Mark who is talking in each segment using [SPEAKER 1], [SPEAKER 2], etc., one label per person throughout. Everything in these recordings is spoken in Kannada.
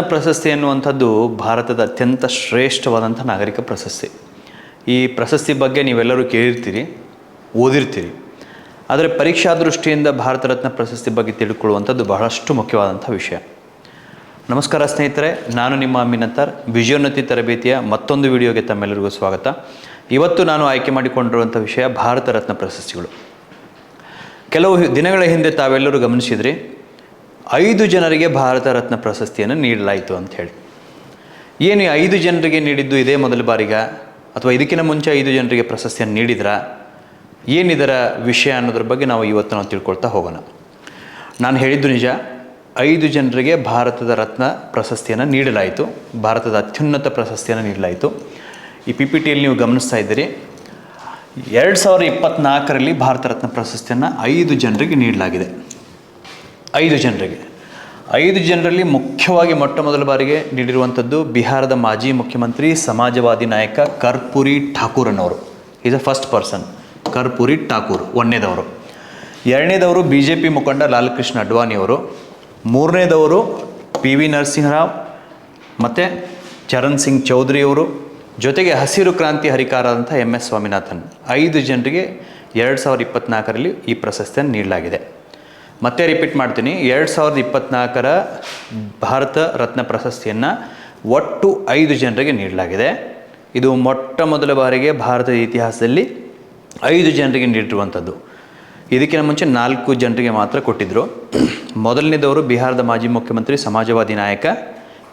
[SPEAKER 1] ಪ್ರಶಸ್ತಿ ಎನ್ನುವಂಥದ್ದು ಭಾರತದ ಅತ್ಯಂತ ಶ್ರೇಷ್ಠವಾದಂಥ ನಾಗರಿಕ ಪ್ರಶಸ್ತಿ. ಈ ಪ್ರಶಸ್ತಿ ಬಗ್ಗೆ ನೀವೆಲ್ಲರೂ ಕೇಳಿರ್ತೀರಿ, ಓದಿರ್ತೀರಿ. ಆದರೆ ಪರೀಕ್ಷಾ ದೃಷ್ಟಿಯಿಂದ ಭಾರತ ರತ್ನ ಪ್ರಶಸ್ತಿ ಬಗ್ಗೆ ತಿಳ್ಕೊಳ್ಳುವಂಥದ್ದು ಬಹಳಷ್ಟು ಮುಖ್ಯವಾದಂಥ ವಿಷಯ. ನಮಸ್ಕಾರ ಸ್ನೇಹಿತರೆ, ನಾನು ನಿಮ್ಮ ಅಮಿನಂತರ್. ವಿಜಯೋನ್ನತಿ ತರಬೇತಿಯ ಮತ್ತೊಂದು ವಿಡಿಯೋಗೆ ತಮ್ಮೆಲ್ಲರಿಗೂ ಸ್ವಾಗತ. ಇವತ್ತು ನಾನು ಆಯ್ಕೆ ಮಾಡಿಕೊಂಡಿರುವಂಥ ವಿಷಯ ಭಾರತ ರತ್ನ ಪ್ರಶಸ್ತಿಗಳು. ಕೆಲವು ದಿನಗಳ ಹಿಂದೆ ತಾವೆಲ್ಲರೂ ಗಮನಿಸಿದ್ರಿ ಐದು ಜನರಿಗೆ ಭಾರತ ರತ್ನ ಪ್ರಶಸ್ತಿಯನ್ನು ನೀಡಲಾಯಿತು ಅಂತ ಹೇಳಿ. ಏನು ಐದು ಜನರಿಗೆ ನೀಡಿದ್ದು ಇದೇ ಮೊದಲ ಬಾರಿಗ? ಅಥವಾ ಇದಕ್ಕಿಂತ ಮುಂಚೆ ಐದು ಜನರಿಗೆ ಪ್ರಶಸ್ತಿಯನ್ನು ನೀಡಿದ್ರಾ? ಏನಿದರ ವಿಷಯ ಅನ್ನೋದ್ರ ಬಗ್ಗೆ ನಾವು ಇವತ್ತು ನಾವು ತಿಳ್ಕೊಳ್ತಾ ಹೋಗೋಣ. ನಾನು ಹೇಳಿದ್ದು ನಿಜ, ಐದು ಜನರಿಗೆ ಭಾರತದ ರತ್ನ ಪ್ರಶಸ್ತಿಯನ್ನು ನೀಡಲಾಯಿತು. ಭಾರತದ ಅತ್ಯುನ್ನತ ಪ್ರಶಸ್ತಿಯನ್ನು ನೀಡಲಾಯಿತು. ಈ ಪಿ ಪಿ ಟಿಯಲ್ಲಿ ನೀವು ಗಮನಿಸ್ತಾ ಇದ್ದೀರಿ. ಎರಡು ಸಾವಿರದ ಇಪ್ಪತ್ತ್ನಾಲ್ಕರಲ್ಲಿ ಭಾರತ ರತ್ನ ಪ್ರಶಸ್ತಿಯನ್ನು ಐದು ಜನರಿಗೆ ನೀಡಲಾಗಿದೆ. ಐದು ಜನರಿಗೆ. ಐದು ಜನರಲ್ಲಿ ಮುಖ್ಯವಾಗಿ ಮೊಟ್ಟ ಮೊದಲ ಬಾರಿಗೆ ನೀಡಿರುವಂಥದ್ದು ಬಿಹಾರದ ಮಾಜಿ ಮುಖ್ಯಮಂತ್ರಿ, ಸಮಾಜವಾದಿ ನಾಯಕ ಕರ್ಪೂರಿ ಠಾಕೂರ್ ಅನ್ನೋರು is a first person Karpoori Thakur, ಒಂದನೇದವರು. ಎರಡನೇದವರು ಬಿ ಜೆ ಪಿ ಮುಖಂಡ ಲಾಲ್ಕೃಷ್ಣ ಅಡ್ವಾಣಿಯವರು. ಮೂರನೇದವರು ಪಿ ವಿ ನರಸಿಂಹರಾವ್ ಮತ್ತು ಚರಣ್ ಸಿಂಗ್ ಚೌಧರಿಯವರು. ಜೊತೆಗೆ ಹಸಿರು ಕ್ರಾಂತಿ ಹರಿಕಾರದಂಥ ಎಂ ಎಸ್ ಸ್ವಾಮಿನಾಥನ್. ಐದು ಜನರಿಗೆ ಎರಡು ಸಾವಿರದ ಇಪ್ಪತ್ತ್ನಾಲ್ಕರಲ್ಲಿ ಈ ಪ್ರಶಸ್ತಿಯನ್ನು ನೀಡಲಾಗಿದೆ. ಮತ್ತೆ ರಿಪೀಟ್ ಮಾಡ್ತೀನಿ. ಎರಡು ಸಾವಿರದ ಇಪ್ಪತ್ನಾಲ್ಕರ ಭಾರತ ರತ್ನ ಪ್ರಶಸ್ತಿಯನ್ನು ಒಟ್ಟು ಐದು ಜನರಿಗೆ ನೀಡಲಾಗಿದೆ. ಇದು ಮೊಟ್ಟ ಮೊದಲ ಬಾರಿಗೆ ಭಾರತದ ಇತಿಹಾಸದಲ್ಲಿ ಐದು ಜನರಿಗೆ ನೀಡಿರುವಂಥದ್ದು ಇದಕ್ಕಿಂತ ಮುಂಚೆ ನಾಲ್ಕು ಜನರಿಗೆ ಮಾತ್ರ ಕೊಟ್ಟಿದ್ದರು ಮೊದಲನೇದವರು ಬಿಹಾರದ ಮಾಜಿ ಮುಖ್ಯಮಂತ್ರಿ, ಸಮಾಜವಾದಿ ನಾಯಕ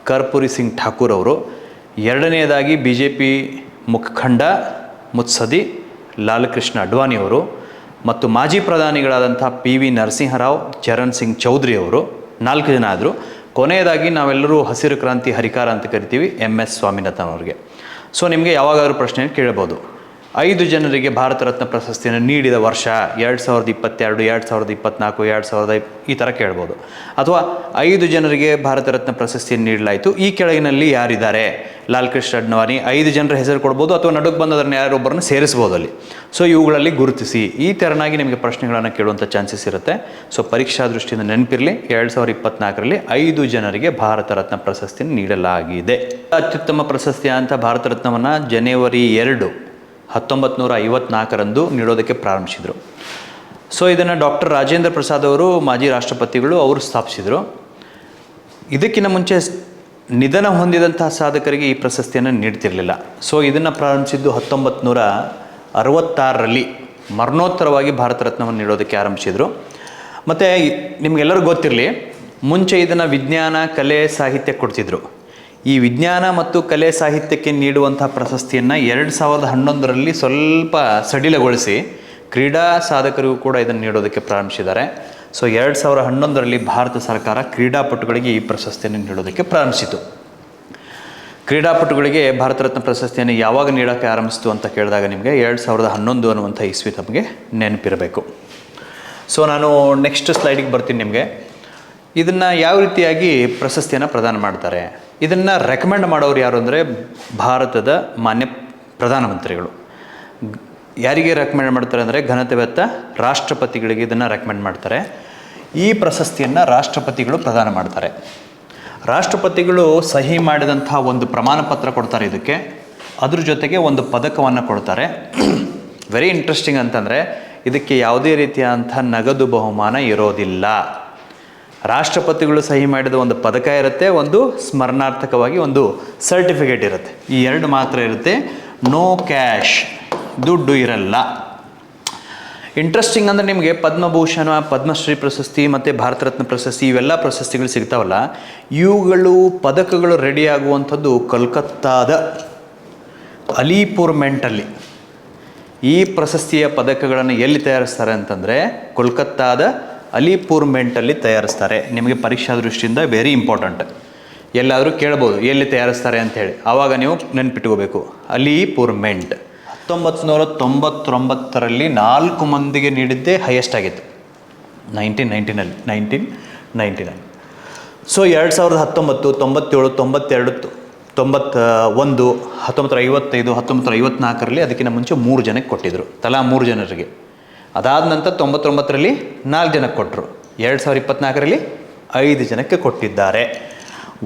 [SPEAKER 1] ಕರ್ಪೂರಿ ಸಿಂಗ್ ಠಾಕೂರ್ ಅವರು. ಎರಡನೆಯದಾಗಿ ಬಿ ಜೆ ಪಿ ಮುಖಂಡ ಮುತ್ಸದಿ ಲಾಲಕೃಷ್ಣ ಅಡ್ವಾಣಿಯವರು ಮತ್ತು ಮಾಜಿ ಪ್ರಧಾನಿಗಳಾದಂಥ ಪಿ ವಿ ನರಸಿಂಹರಾವ್, ಚರಣ್ ಸಿಂಗ್ ಚೌಧರಿ ಅವರು ನಾಲ್ಕು ಜನ ಆದರು. ಕೊನೆಯದಾಗಿ ನಾವೆಲ್ಲರೂ ಹಸಿರು ಕ್ರಾಂತಿ ಹರಿಕಾರ ಅಂತ ಕರಿತೀವಿ ಎಂ ಎಸ್ ಸ್ವಾಮಿನಾಥನ್ ಅವರಿಗೆ. ಸೊ, ನಿಮಗೆ ಯಾವಾಗಾದರೂ ಪ್ರಶ್ನೆ ಕೇಳ್ಬೋದು. ಐದು ಜನರಿಗೆ ಭಾರತ ರತ್ನ ಪ್ರಶಸ್ತಿಯನ್ನು ನೀಡಿದ ವರ್ಷ ಎರಡು ಸಾವಿರದ ಇಪ್ಪತ್ತೆರಡು, ಎರಡು ಸಾವಿರದ ಇಪ್ಪತ್ತ್ನಾಲ್ಕು ಎರಡು ಸಾವಿರದ ಈ ಥರ ಕೇಳ್ಬೋದು. ಅಥವಾ ಐದು ಜನರಿಗೆ ಭಾರತ ರತ್ನ ಪ್ರಶಸ್ತಿಯನ್ನು ನೀಡಲಾಯಿತು. ಈ ಕೆಳಗಿನಲ್ಲಿ ಯಾರಿದ್ದಾರೆ? ಲಾಲ್ ಕೃಷ್ಣ ಅಡ್ನವಾನಿ ಐದು ಜನರ ಹೆಸರು ಕೊಡ್ಬೋದು ಅಥವಾ ನಡುಗೆ ಬಂದದ್ರನ್ನ ಅದನ್ನು ಯಾರೊಬ್ಬರನ್ನು ಸೇರಿಸ್ಬೋದು ಅಲ್ಲಿ. ಸೊ ಇವುಗಳಲ್ಲಿ ಗುರುತಿಸಿ. ಈ ಥರನಾಗಿ ನಿಮಗೆ ಪ್ರಶ್ನೆಗಳನ್ನು ಕೇಳುವಂಥ ಚಾನ್ಸಸ್ ಇರುತ್ತೆ. ಸೊ ಪರೀಕ್ಷಾ ದೃಷ್ಟಿಯಿಂದ ನೆನಪಿರಲಿ. ಎರಡು ಸಾವಿರದ ಇಪ್ಪತ್ನಾಲ್ಕರಲ್ಲಿ ಐದು ಜನರಿಗೆ ಭಾರತ ರತ್ನ ಪ್ರಶಸ್ತಿಯನ್ನು ನೀಡಲಾಗಿದೆ. ಅತ್ಯುತ್ತಮ ಪ್ರಶಸ್ತಿ ಅಂತ ಭಾರತ ರತ್ನವನ್ನು ಜನವರಿ ಎರಡು ಹತ್ತೊಂಬತ್ತು ನೂರ ಐವತ್ನಾಲ್ಕರಂದು ನೀಡೋದಕ್ಕೆ ಪ್ರಾರಂಭಿಸಿದರು. ಸೊ ಇದನ್ನು ಡಾಕ್ಟರ್ ರಾಜೇಂದ್ರ ಪ್ರಸಾದ್ ಅವರು, ಮಾಜಿ ರಾಷ್ಟ್ರಪತಿಗಳು ಅವರು ಸ್ಥಾಪಿಸಿದರು. ಇದಕ್ಕಿಂತ ಮುಂಚೆ ನಿಧನ ಹೊಂದಿದಂತಹ ಸಾಧಕರಿಗೆ ಈ ಪ್ರಶಸ್ತಿಯನ್ನು ನೀಡ್ತಿರಲಿಲ್ಲ. ಸೊ ಇದನ್ನು ಪ್ರಾರಂಭಿಸಿದ್ದು ಹತ್ತೊಂಬತ್ತು ನೂರ ಅರವತ್ತಾರರಲ್ಲಿ ಮರಣೋತ್ತರವಾಗಿ ಭಾರತ ರತ್ನವನ್ನು ನೀಡೋದಕ್ಕೆ ಆರಂಭಿಸಿದರು. ಮತ್ತು ನಿಮಗೆಲ್ಲರೂ ಗೊತ್ತಿರಲಿ, ಮುಂಚೆ ಇದನ್ನು ವಿಜ್ಞಾನ, ಕಲೆ, ಸಾಹಿತ್ಯ ಕೊಡ್ತಿದ್ರು. ಈ ವಿಜ್ಞಾನ ಮತ್ತು ಕಲೆ ಸಾಹಿತ್ಯಕ್ಕೆ ನೀಡುವಂಥ ಪ್ರಶಸ್ತಿಯನ್ನು ಎರಡು ಸಾವಿರದ ಹನ್ನೊಂದರಲ್ಲಿ ಸ್ವಲ್ಪ ಸಡಿಲಗೊಳಿಸಿ ಕ್ರೀಡಾ ಸಾಧಕರಿಗೂ ಕೂಡ ಇದನ್ನು ನೀಡೋದಕ್ಕೆ ಪ್ರಾರಂಭಿಸಿದ್ದಾರೆ. ಸೊ ಎರಡು ಸಾವಿರ ಹನ್ನೊಂದರಲ್ಲಿ ಭಾರತ ಸರ್ಕಾರ ಕ್ರೀಡಾಪಟುಗಳಿಗೆ ಈ ಪ್ರಶಸ್ತಿಯನ್ನು ನೀಡೋದಕ್ಕೆ ಪ್ರಾರಂಭಿಸಿತು. ಕ್ರೀಡಾಪಟುಗಳಿಗೆ ಭಾರತ ರತ್ನ ಪ್ರಶಸ್ತಿಯನ್ನು ಯಾವಾಗ ನೀಡೋಕ್ಕೆ ಆರಂಭಿಸಿತು ಅಂತ ಕೇಳಿದಾಗ ನಿಮಗೆ ಎರಡು ಸಾವಿರದ ಹನ್ನೊಂದು ಅನ್ನುವಂಥ ಇಸ್ವಿ ತಮಗೆ ನೆನಪಿರಬೇಕು. ಸೊ ನಾನು ನೆಕ್ಸ್ಟ್ ಸ್ಲೈಡಿಗೆ ಬರ್ತೀನಿ ನಿಮಗೆ. ಇದನ್ನು ಯಾವ ರೀತಿಯಾಗಿ ಪ್ರಶಸ್ತಿಯನ್ನು ಪ್ರದಾನ ಮಾಡ್ತಾರೆ? ಇದನ್ನು ರೆಕಮೆಂಡ್ ಮಾಡೋರು ಯಾರು ಅಂದರೆ ಭಾರತದ ಮಾನ್ಯ ಪ್ರಧಾನಮಂತ್ರಿಗಳು. ಯಾರಿಗೆ ರೆಕಮೆಂಡ್ ಮಾಡ್ತಾರೆ ಅಂದರೆ ಘನತೆವೆತ್ತ ರಾಷ್ಟ್ರಪತಿಗಳಿಗೆ ಇದನ್ನು ರೆಕಮೆಂಡ್ ಮಾಡ್ತಾರೆ. ಈ ಪ್ರಶಸ್ತಿಯನ್ನು ರಾಷ್ಟ್ರಪತಿಗಳು ಪ್ರದಾನ ಮಾಡ್ತಾರೆ. ರಾಷ್ಟ್ರಪತಿಗಳು ಸಹಿ ಮಾಡಿದಂಥ ಒಂದು ಪ್ರಮಾಣ ಪತ್ರ ಕೊಡ್ತಾರೆ ಇದಕ್ಕೆ. ಅದ್ರ ಜೊತೆಗೆ ಒಂದು ಪದಕವನ್ನು ಕೊಡ್ತಾರೆ. ವೆರಿ ಇಂಟ್ರೆಸ್ಟಿಂಗ್ ಅಂತಂದರೆ ಇದಕ್ಕೆ ಯಾವುದೇ ರೀತಿಯಾದಂಥ ನಗದು ಬಹುಮಾನ ಇರೋದಿಲ್ಲ. ರಾಷ್ಟ್ರಪತಿಗಳು ಸಹಿ ಮಾಡಿದ ಒಂದು ಪದಕ ಇರುತ್ತೆ, ಒಂದು ಸ್ಮರಣಾರ್ಥಕವಾಗಿ ಒಂದು ಸರ್ಟಿಫಿಕೇಟ್ ಇರುತ್ತೆ. ಈ ಎರಡು ಮಾತ್ರ ಇರುತ್ತೆ. ನೋ ಕ್ಯಾಶ್ ದುಡ್ಡು ಇರಲ್ಲ. ಇಂಟ್ರೆಸ್ಟಿಂಗ್ ಅಂದರೆ ನಿಮಗೆ ಪದ್ಮಭೂಷಣ, ಪದ್ಮಶ್ರೀ ಪ್ರಶಸ್ತಿ ಮತ್ತು ಭಾರತ ರತ್ನ ಪ್ರಶಸ್ತಿ ಇವೆಲ್ಲ ಪ್ರಶಸ್ತಿಗಳು ಸಿಗ್ತಾವಲ್ಲ. ಇವುಗಳು ಪದಕಗಳು ರೆಡಿ ಆಗುವಂಥದ್ದು ಕೋಲ್ಕತ್ತಾದ ಅಲಿಪುರ್ ಮೆಂಟಲ್ಲಿ ಈ ಪ್ರಶಸ್ತಿಯ ಪದಕಗಳನ್ನು ಎಲ್ಲಿ ತಯಾರಿಸ್ತಾರೆ ಅಂತಂದರೆ, ಕೋಲ್ಕತ್ತಾದ ಅಲಿಪುರ್ ಮೆಂಟಲ್ಲಿ ತಯಾರಿಸ್ತಾರೆ. ನಿಮಗೆ ಪರೀಕ್ಷಾ ದೃಷ್ಟಿಯಿಂದ ವೆರಿ ಇಂಪಾರ್ಟೆಂಟ್ ಎಲ್ಲಾದರೂ ಕೇಳ್ಬೋದು, ಎಲ್ಲಿ ತಯಾರಿಸ್ತಾರೆ ಅಂಥೇಳಿ ಆವಾಗ ನೀವು ನೆನ್ಪಿಟ್ಕೋಬೇಕು. ಅಲಿಪುರ್ ಮೆಂಟ್. ಹತ್ತೊಂಬತ್ತು ನೂರ ತೊಂಬತ್ತೊಂಬತ್ತರಲ್ಲಿ ನಾಲ್ಕು ಮಂದಿಗೆ ನೀಡಿದ್ದೇ ಹೈಯೆಸ್ಟ್ ಆಗಿತ್ತು. ನೈನ್ಟೀನ್ ನೈನ್ಟೀನಲ್ಲಿ ನೈನ್ಟೀನ್ ನೈಂಟಿ ನೈನ್ ಸೊ ಎರಡು ಸಾವಿರದ ಹತ್ತೊಂಬತ್ತು, ತೊಂಬತ್ತೇಳು, ತೊಂಬತ್ತೆರಡು ತೊಂಬತ್ತ ಒಂದು ಹತ್ತೊಂಬತ್ತರ ಐವತ್ತೈದು ಹತ್ತೊಂಬತ್ತರ ಐವತ್ತ್ನಾಲ್ಕರಲ್ಲಿ ಅದಕ್ಕಿಂತ ಮುಂಚೆ ಮೂರು ಜನಕ್ಕೆ ಕೊಟ್ಟಿದ್ದರು ತಲಾ ಮೂರು ಜನರಿಗೆ. ಅದಾದ ನಂತರ ತೊಂಬತ್ತೊಂಬತ್ತರಲ್ಲಿ ನಾಲ್ಕು ಜನಕ್ಕೆ ಕೊಟ್ಟರು ಎರಡು ಸಾವಿರ ಇಪ್ಪತ್ನಾಲ್ಕರಲ್ಲಿ ಐದು ಜನಕ್ಕೆ ಕೊಟ್ಟಿದ್ದಾರೆ.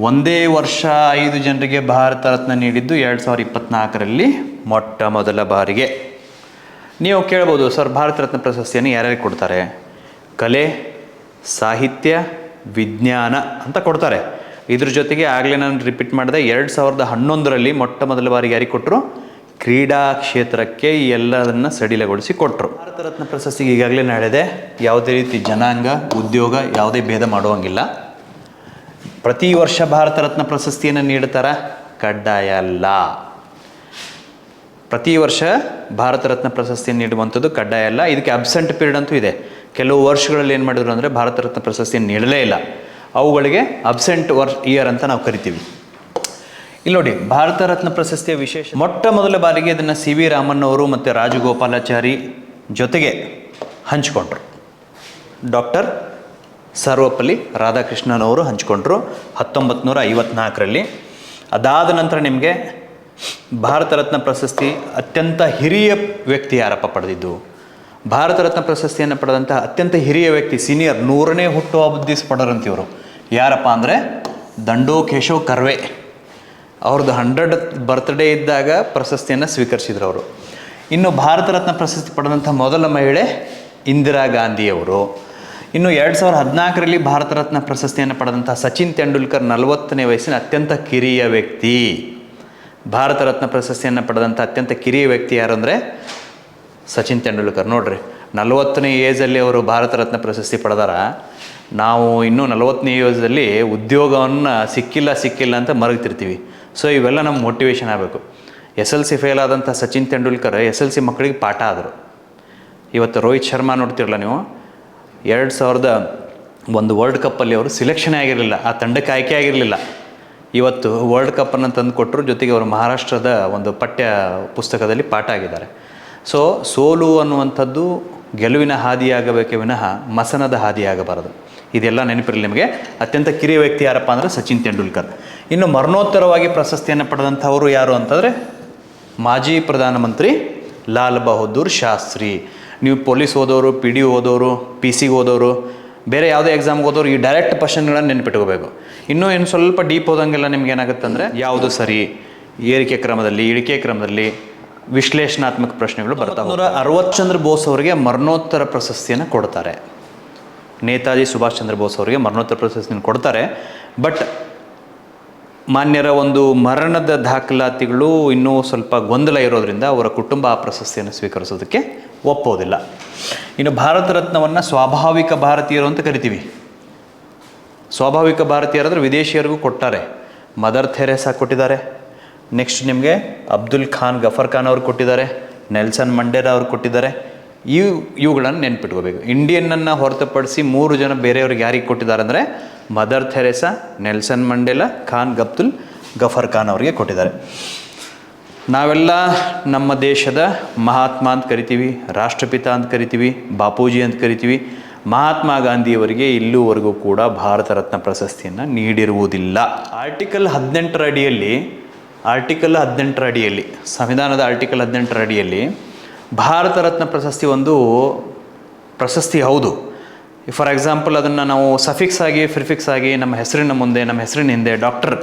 [SPEAKER 1] ಒಂದೇ ವರ್ಷ ಐದು ಜನರಿಗೆ ಭಾರತ ರತ್ನ ನೀಡಿದ್ದು ಎರಡು ಸಾವಿರದ ಇಪ್ಪತ್ನಾಲ್ಕರಲ್ಲಿ ಮೊಟ್ಟ ಮೊದಲ ಬಾರಿಗೆ. ನೀವು ಕೇಳ್ಬೋದು, ಸರ್, ಭಾರತ ರತ್ನ ಪ್ರಶಸ್ತಿಯನ್ನು ಯಾರ್ಯಾರಿಗೆ ಕೊಡ್ತಾರೆ? ಕಲೆ, ಸಾಹಿತ್ಯ, ವಿಜ್ಞಾನ ಅಂತ ಕೊಡ್ತಾರೆ. ಇದ್ರ ಜೊತೆಗೆ ಆಗಲೇ ನಾನು ರಿಪೀಟ್ ಮಾಡಿದೆ, ಎರಡು ಸಾವಿರದ ಹನ್ನೊಂದರಲ್ಲಿ ಮೊಟ್ಟ ಮೊದಲ ಬಾರಿಗೆ ಯಾರಿಗೆ ಕೊಟ್ಟರು ಕ್ರೀಡಾ ಕ್ಷೇತ್ರಕ್ಕೆ ಎಲ್ಲದನ್ನು ಸಡಿಲಗೊಳಿಸಿ ಕೊಟ್ಟರು ಭಾರತ ರತ್ನ ಪ್ರಶಸ್ತಿಗೆ ಈಗಾಗಲೇ ನಡೆದೆ. ಯಾವುದೇ ರೀತಿ ಜನಾಂಗ, ಉದ್ಯೋಗ ಯಾವುದೇ ಭೇದ ಮಾಡುವಂಗಿಲ್ಲ. ಪ್ರತಿ ವರ್ಷ ಭಾರತ ರತ್ನ ಪ್ರಶಸ್ತಿಯನ್ನು ನೀಡ್ತಾರ? ಕಡ್ಡಾಯ ಅಲ್ಲ. ಪ್ರತಿ ವರ್ಷ ಭಾರತ ರತ್ನ ಪ್ರಶಸ್ತಿಯನ್ನು ನೀಡುವಂಥದ್ದು ಕಡ್ಡಾಯ ಅಲ್ಲ. ಇದಕ್ಕೆ ಅಬ್ಸೆಂಟ್ ಪೀರಿಯಡ್ ಅಂತೂ ಇದೆ. ಕೆಲವು ವರ್ಷಗಳಲ್ಲಿ ಏನು ಮಾಡಿದ್ರು ಅಂದರೆ ಭಾರತ ರತ್ನ ಪ್ರಶಸ್ತಿಯನ್ನು ನೀಡಲೇ ಇಲ್ಲ. ಅವುಗಳಿಗೆ ಅಬ್ಸೆಂಟ್ ವರ್ಷ ಇಯರ್ ಅಂತ ನಾವು ಕರಿತೀವಿ. ಇಲ್ಲಿ ನೋಡಿ, ಭಾರತ ರತ್ನ ಪ್ರಶಸ್ತಿಯ ವಿಶೇಷ ಮೊಟ್ಟ ಮೊದಲ ಬಾರಿಗೆ ಇದನ್ನು ಸಿ ವಿ ರಾಮನ್ ಅವರು ಮತ್ತು ರಾಜಗೋಪಾಲಾಚಾರಿ ಜೊತೆಗೆ ಹಂಚಿಕೊಂಡ್ರು. ಡಾಕ್ಟರ್ ಸರ್ವಪಲ್ಲಿ ರಾಧಾಕೃಷ್ಣನ್ ಅವರು ಹಂಚಿಕೊಂಡ್ರು ಹತ್ತೊಂಬತ್ತು ನೂರ ಐವತ್ನಾಲ್ಕರಲ್ಲಿ ಅದಾದ ನಂತರ ನಿಮಗೆ ಭಾರತ ರತ್ನ ಪ್ರಶಸ್ತಿ ಅತ್ಯಂತ ಹಿರಿಯ ವ್ಯಕ್ತಿ ಯಾರಪ್ಪ ಪಡೆದಿದ್ದು. ಭಾರತ ರತ್ನ ಪ್ರಶಸ್ತಿಯನ್ನು ಪಡೆದಂಥ ಅತ್ಯಂತ ಹಿರಿಯ ವ್ಯಕ್ತಿ ಸೀನಿಯರ್ ನೂರನೇ ಹುಟ್ಟು ದಿವಸ ಪಡೋರಂತಿವರು ಯಾರಪ್ಪ ಅಂದರೆ ದಂಡೋ ಕೇಶವ್ ಕರ್ವೆ. ಅವ್ರದ್ದು ಹಂಡ್ರೆಡ್ ಬರ್ತ್ಡೇ ಇದ್ದಾಗ ಪ್ರಶಸ್ತಿಯನ್ನು ಸ್ವೀಕರಿಸಿದ್ರು ಅವರು. ಇನ್ನು ಭಾರತ ರತ್ನ ಪ್ರಶಸ್ತಿ ಪಡೆದಂಥ ಮೊದಲ ಮಹಿಳೆ ಇಂದಿರಾ ಗಾಂಧಿಯವರು. ಇನ್ನು ಎರಡು ಸಾವಿರದ ಹದಿನಾಲ್ಕರಲ್ಲಿ ಭಾರತ ರತ್ನ ಪ್ರಶಸ್ತಿಯನ್ನು ಪಡೆದಂಥ ಸಚಿನ್ ತೆಂಡೂಲ್ಕರ್ ನಲವತ್ತನೇ ವಯಸ್ಸಿನ ಅತ್ಯಂತ ಕಿರಿಯ ವ್ಯಕ್ತಿ. ಭಾರತ ರತ್ನ ಪ್ರಶಸ್ತಿಯನ್ನು ಪಡೆದಂಥ ಅತ್ಯಂತ ಕಿರಿಯ ವ್ಯಕ್ತಿ ಯಾರು ಅಂದರೆ ಸಚಿನ್ ತೆಂಡೂಲ್ಕರ್. ನೋಡ್ರಿ, ನಲವತ್ತನೇ ಏಜಲ್ಲಿ ಅವರು ಭಾರತ ರತ್ನ ಪ್ರಶಸ್ತಿ ಪಡೆದಾರ. ನಾವು ಇನ್ನೂ ನಲವತ್ತನೇ ಏಜಲ್ಲಿ ಉದ್ಯೋಗವನ್ನು ಸಿಕ್ಕಿಲ್ಲ ಸಿಕ್ಕಿಲ್ಲ ಅಂತ ಮರಗ್ತಿರ್ತೀವಿ ಸೊ ಇವೆಲ್ಲ ನಮ್ಮ ಮೋಟಿವೇಶನ್ ಆಗಬೇಕು. ಎಸ್ ಎಲ್ ಸಿ ಫೇಲ್ ಆದಂಥ Sachin Tendulkar S L C ಮಕ್ಕಳಿಗೆ ಪಾಠ ಆದರು. ಇವತ್ತು ರೋಹಿತ್ ಶರ್ಮಾ ನೋಡ್ತಿರಲ್ಲ ನೀವು? ಎರಡು ಸಾವಿರದ ಒಂದು ವರ್ಲ್ಡ್ ಕಪ್ಪಲ್ಲಿ ಅವರು ಸಿಲೆಕ್ಷನ್ ಆಗಿರಲಿಲ್ಲ, ಆ ತಂಡಕ್ಕೆ ಆಯ್ಕೆ ಆಗಿರಲಿಲ್ಲ. ಇವತ್ತು ವರ್ಲ್ಡ್ ಕಪ್ಪನ್ನು ತಂದು ಕೊಟ್ಟರು ಜೊತೆಗೆ ಅವರು ಮಹಾರಾಷ್ಟ್ರದ ಒಂದು ಪಠ್ಯ ಪುಸ್ತಕದಲ್ಲಿ ಪಾಠ ಆಗಿದ್ದಾರೆ. ಸೊ ಸೋಲು ಅನ್ನುವಂಥದ್ದು ಗೆಲುವಿನ ಹಾದಿಯಾಗಬೇಕೆ ವಿನಃ ಮಸನದ ಹಾದಿಯಾಗಬಾರದು. ಇದೆಲ್ಲ ನೆನಪಿರಲಿ ನಿಮಗೆ. ಅತ್ಯಂತ ಕಿರಿಯ ವ್ಯಕ್ತಿ ಯಾರಪ್ಪ ಅಂದರೆ ಸಚಿನ್ ತೆಂಡೂಲ್ಕರ್. ಇನ್ನು ಮರಣೋತ್ತರವಾಗಿ ಪ್ರಶಸ್ತಿಯನ್ನು ಪಡೆದಂಥವರು ಯಾರು ಅಂತಂದರೆ ಮಾಜಿ ಪ್ರಧಾನಮಂತ್ರಿ ಲಾಲ್ ಬಹದ್ದೂರ್ ಶಾಸ್ತ್ರಿ. ನೀವು ಪೊಲೀಸ್ ಓದೋರು ಪಿ ಡಿ ಓದೋರು ಪಿ ಸಿ ಓದೋರು ಬೇರೆ ಯಾವುದೇ ಎಕ್ಸಾಮ್ಗೆ ಹೋದವರು ಈ ಡೈರೆಕ್ಟ್ ಕ್ವಶನ್ಗಳನ್ನು ನೆನ್ಪಿಟ್ಕೋಬೇಕು. ಇನ್ನೂ ಏನು ಸ್ವಲ್ಪ ಡೀಪ್ ಹೋದಂಗೆಲ್ಲ ನಿಮ್ಗೆ ಏನಾಗುತ್ತೆ ಅಂದರೆ ಯಾವುದು ಸರಿ? ಏರಿಕೆ ಕ್ರಮದಲ್ಲಿ, ಇಳಿಕೆ ಕ್ರಮದಲ್ಲಿ ವಿಶ್ಲೇಷಣಾತ್ಮಕ ಪ್ರಶ್ನೆಗಳು ಬರ್ತವೆ ನೂರ ಅರವತ್ತು ಚಂದ್ರ ಬೋಸ್ ಅವರಿಗೆ ಮರಣೋತ್ತರ ಪ್ರಶಸ್ತಿಯನ್ನು ಕೊಡ್ತಾರೆ. ನೇತಾಜಿ ಸುಭಾಷ್ ಚಂದ್ರ ಬೋಸ್ ಅವರಿಗೆ ಮರಣೋತ್ತರ ಪ್ರಶಸ್ತಿಯನ್ನು ಕೊಡ್ತಾರೆ. ಬಟ್ ಮಾನ್ಯರ ಒಂದು ಮರಣದ ದಾಖಲಾತಿಗಳು ಇನ್ನೂ ಸ್ವಲ್ಪ ಗೊಂದಲ ಇರೋದರಿಂದ ಅವರ ಕುಟುಂಬ ಆ ಪ್ರಶಸ್ತಿಯನ್ನು ಸ್ವೀಕರಿಸೋದಕ್ಕೆ ಒಪ್ಪೋದಿಲ್ಲ. ಇನ್ನು ಭಾರತ ರತ್ನವನ್ನು ಸ್ವಾಭಾವಿಕ ಭಾರತೀಯರು ಅಂತ ಕರಿತೀವಿ. ಸ್ವಾಭಾವಿಕ ಭಾರತೀಯರಾದರೆ ವಿದೇಶಿಯರಿಗೂ ಕೊಟ್ಟಾರೆ ಮದರ್ ಥೆರೇಸಾ ಕೊಟ್ಟಿದ್ದಾರೆ. ನೆಕ್ಸ್ಟ್ ನಿಮಗೆ ಅಬ್ದುಲ್ ಖಾನ್, ಗಫರ್ ಖಾನ್ ಅವರು ಕೊಟ್ಟಿದ್ದಾರೆ. ನೆಲ್ಸನ್ ಮಂಡೇರಾ ಅವರು ಕೊಟ್ಟಿದ್ದಾರೆ. ಇವು ಇವುಗಳನ್ನು ನೆನ್ಪಿಟ್ಕೋಬೇಕು. ಇಂಡಿಯನ್ನನ್ನು ಹೊರತುಪಡಿಸಿ ಮೂರು ಜನ ಬೇರೆಯವ್ರಿಗೆ ಯಾರಿಗೆ ಕೊಟ್ಟಿದ್ದಾರೆ ಅಂದರೆ mother Teresa, Nelson Mandela, Khan ಗಬ್ದುಲ್, Ghaffar Khan ಅವರಿಗೆ ಕೊಟ್ಟಿದ್ದಾರೆ. ನಾವೆಲ್ಲ ನಮ್ಮ ದೇಶದ ಮಹಾತ್ಮ ಅಂತ ಕರಿತೀವಿ, ರಾಷ್ಟ್ರಪಿತ ಅಂತ ಕರಿತೀವಿ, ಬಾಪೂಜಿ ಅಂತ ಕರಿತೀವಿ. ಮಹಾತ್ಮ ಗಾಂಧಿಯವರಿಗೆ ಇಲ್ಲೂವರೆಗೂ ಕೂಡ ಭಾರತ ರತ್ನ ಪ್ರಶಸ್ತಿಯನ್ನು ನೀಡಿರುವುದಿಲ್ಲ. ಆರ್ಟಿಕಲ್ ಹದಿನೆಂಟರ ಅಡಿಯಲ್ಲಿ, ಆರ್ಟಿಕಲ್ ಹದಿನೆಂಟರ ಅಡಿಯಲ್ಲಿ, ಸಂವಿಧಾನದ ಆರ್ಟಿಕಲ್ ಹದಿನೆಂಟರ ಅಡಿಯಲ್ಲಿ ಭಾರತ ರತ್ನ ಪ್ರಶಸ್ತಿ ಒಂದು ಪ್ರಶಸ್ತಿ ಹೌದು. ಫಾರ್ ಎಕ್ಸಾಂಪಲ್ ಅದನ್ನು ನಾವು ಸಫಿಕ್ಸ್ ಆಗಿ ಫ್ರಿಫಿಕ್ಸ್ ಆಗಿ ನಮ್ಮ ಹೆಸರಿನ ಮುಂದೆ, ನಮ್ಮ ಹೆಸರಿನ ಹಿಂದೆ ಡಾಕ್ಟರ್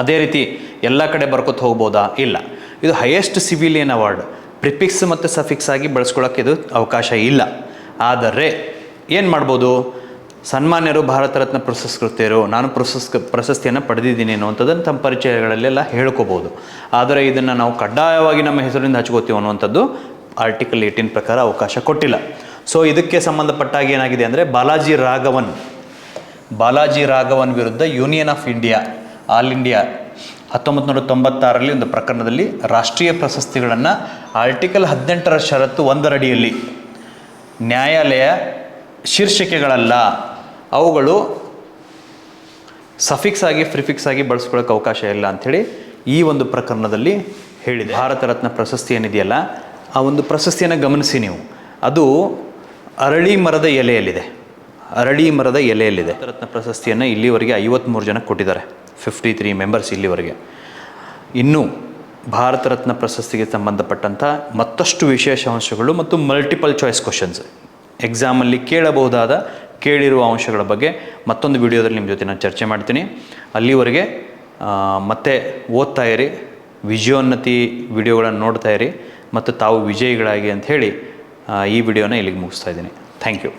[SPEAKER 1] ಅದೇ ರೀತಿ ಎಲ್ಲ ಕಡೆ ಬರ್ಕೊತ ಹೋಗ್ಬೋದಾ? ಇಲ್ಲ. ಇದು ಹೈಯೆಸ್ಟ್ ಸಿವಿಲಿಯನ್ ಅವಾರ್ಡ್ ಪ್ರಿಫಿಕ್ಸ್ ಮತ್ತು ಸಫಿಕ್ಸ್ ಆಗಿ ಬಳಸ್ಕೊಳ್ಳೋಕ್ಕೆ ಇದು ಅವಕಾಶ ಇಲ್ಲ. ಆದರೆ ಏನು ಮಾಡ್ಬೋದು? ಸನ್ಮಾನ್ಯರು ಭಾರತ ರತ್ನ ಪ್ರಶಸ್ಕೃತಿಯರು, ನಾನು ಪ್ರಶಸ್ ಪ್ರಶಸ್ತಿಯನ್ನು ಪಡೆದಿದ್ದೀನಿ ಅನ್ನುವಂಥದ್ದನ್ನು ತಮ್ಮ ಪರಿಚಯಗಳಲ್ಲೆಲ್ಲ ಹೇಳ್ಕೋಬೋದು. ಆದರೆ ಇದನ್ನು ನಾವು ಕಡ್ಡಾಯವಾಗಿ ನಮ್ಮ ಹೆಸರಿಂದ ಹಚ್ಕೋತೀವಿ ಅನ್ನುವಂಥದ್ದು ಆರ್ಟಿಕಲ್ ಏಯ್ಟೀನ್ ಪ್ರಕಾರ ಅವಕಾಶ ಕೊಟ್ಟಿಲ್ಲ. ಸೊ ಇದಕ್ಕೆ ಸಂಬಂಧಪಟ್ಟಾಗಿ ಏನಾಗಿದೆ ಅಂದರೆ ಬಾಲಾಜಿ ರಾಘವನ್ ಬಾಲಾಜಿ ರಾಘವನ್ ವಿರುದ್ಧ union of India all India ಹತ್ತೊಂಬತ್ತು ನೂರ ತೊಂಬತ್ತಾರರಲ್ಲಿ ಒಂದು ಪ್ರಕರಣದಲ್ಲಿ ರಾಷ್ಟ್ರೀಯ ಪ್ರಶಸ್ತಿಗಳನ್ನು ಆರ್ಟಿಕಲ್ ಹದಿನೆಂಟರ ಷರತ್ತು ಒಂದರಡಿಯಲ್ಲಿ ನ್ಯಾಯಾಲಯ ಶೀರ್ಷಿಕೆಗಳಲ್ಲ, ಅವುಗಳು ಸಫಿಕ್ಸ್ ಆಗಿ ಫ್ರಿಫಿಕ್ಸ್ ಆಗಿ ಬಳಸ್ಕೊಳ್ಳೋಕೆ ಅವಕಾಶ ಇಲ್ಲ ಅಂಥೇಳಿ ಈ ಒಂದು ಪ್ರಕರಣದಲ್ಲಿ ಹೇಳಿದೆ. ಭಾರತ ರತ್ನ ಪ್ರಶಸ್ತಿ ಏನಿದೆಯಲ್ಲ, ಆ ಒಂದು ಪ್ರಶಸ್ತಿಯನ್ನು ಗಮನಿಸಿ ನೀವು. ಅದು ಅರಳಿ ಮರದ ಎಲೆಯಲ್ಲಿದೆ. ಅರಳಿ ಮರದ ಎಲೆಯಲ್ಲಿದೆ. ರತ್ನ ಪ್ರಶಸ್ತಿಯನ್ನು ಇಲ್ಲಿವರೆಗೆ ಐವತ್ತ್ಮೂರು ಜನ ಕೊಟ್ಟಿದ್ದಾರೆ. ಫಿಫ್ಟಿ ತ್ರೀ ಮೆಂಬರ್ಸ್ ಇಲ್ಲಿವರೆಗೆ. ಇನ್ನು ಭಾರತ ರತ್ನ ಪ್ರಶಸ್ತಿಗೆ ಸಂಬಂಧಪಟ್ಟಂಥ ಮತ್ತಷ್ಟು ವಿಶೇಷ ಅಂಶಗಳು ಮತ್ತು ಮಲ್ಟಿಪಲ್ ಚಾಯ್ಸ್ ಕ್ವಶನ್ಸ್ ಎಕ್ಸಾಮಲ್ಲಿ ಕೇಳಬಹುದಾದ, ಕೇಳಿರುವ ಅಂಶಗಳ ಬಗ್ಗೆ ಮತ್ತೊಂದು ವಿಡಿಯೋದಲ್ಲಿ ನಿಮ್ಮ ಜೊತೆ ನಾನು ಚರ್ಚೆ ಮಾಡ್ತೀನಿ. ಅಲ್ಲಿವರೆಗೆ ಮತ್ತೆ ಓದ್ತಾ ಇರಿ. ವಿಜಯೋನ್ನತಿ ವಿಡಿಯೋಗಳನ್ನು ನೋಡ್ತಾ ಇರಿ. ಮತ್ತು ತಾವು ವಿಜಯಿಗಳಾಗಿ ಅಂತ ಹೇಳಿ ಈ ವಿಡಿಯೋನ ಇಲ್ಲಿಗೆ ಮುಗಿಸ್ತಾ ಇದ್ದೀನಿ. Thank you